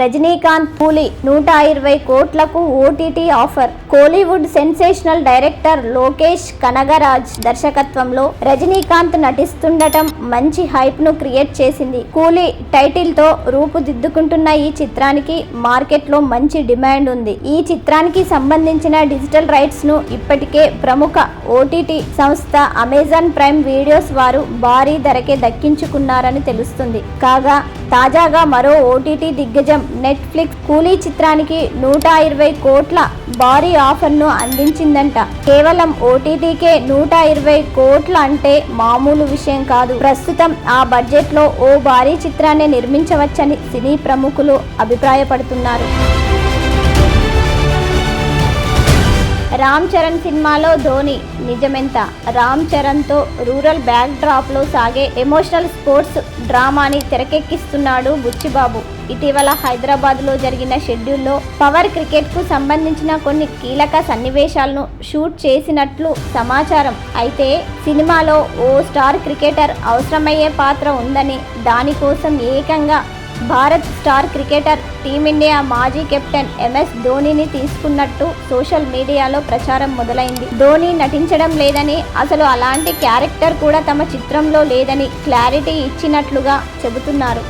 రజనీకాంత్ పూలి నూట ఇరవై కోట్లకు OTT offer. Kollywood sensational director Lokesh Kanagaraj దర్శకత్వంలో రజనీకాంత్ నటిస్తుండటం మంచి హైప్ను క్రియేట్ చేసింది. కూలీ టైటిల్తో రూపుదిద్దుకుంటున్న ఈ చిత్రానికి మార్కెట్లో మంచి డిమాండ్ ఉంది. ఈ చిత్రానికి సంబంధించిన డిజిటల్ రైట్స్ను ఇప్పటికే ప్రముఖ ఓటీటీ సంస్థ అమెజాన్ ప్రైమ్ వీడియోస్ వారు భారీ ధరకే దక్కించుకున్నారని తెలుస్తుంది. కాగా తాజాగా మరో ఓటీటీ దిగ్గజం నెట్ఫ్లిక్స్ కూలీ చిత్రానికి నూట ఇరవై కోట్ల భారీ ఆఫర్ను అందించిందంట. కేవలం ఓటీటీకే నూట ఇరవై కోట్ల అంటే మామూలు విషయం కాదు. ప్రస్తుతం ఆ బడ్జెట్లో ఓ భారీ చిత్రాన్ని నిర్మించవచ్చని సినీ ప్రముఖులు అభిప్రాయపడుతున్నారు. రామ్ చరణ్ సినిమాలో ధోని నిజమెంత? రామ్ చరణ్తో రూరల్ బ్యాక్ డ్రాప్లో సాగే ఎమోషనల్ స్పోర్ట్స్ డ్రామాని తెరకెక్కిస్తున్నాడు బుచ్చిబాబు. ఇటీవల హైదరాబాద్లో జరిగిన షెడ్యూల్లో పవర్ క్రికెట్కు సంబంధించిన కొన్ని కీలక సన్నివేశాలను షూట్ చేసినట్లు సమాచారం. అయితే సినిమాలో ఓ స్టార్ క్రికెటర్ అవసరమయ్యే పాత్ర ఉందని దానికోసం ఏకంగా Bharat star cricketer team India మాజీ కెప్టెన్ ఎంఎస్ ధోనిని తీసుకున్నట్టు సోషల్ మీడియాలో ప్రచారం మొదలైంది. ధోని నటించడం లేదని అసలు అలాంటి క్యారెక్టర్ కూడా తమ చిత్రంలో లేదని క్లారిటీ ఇచ్చినట్లుగా చెబుతున్నారు.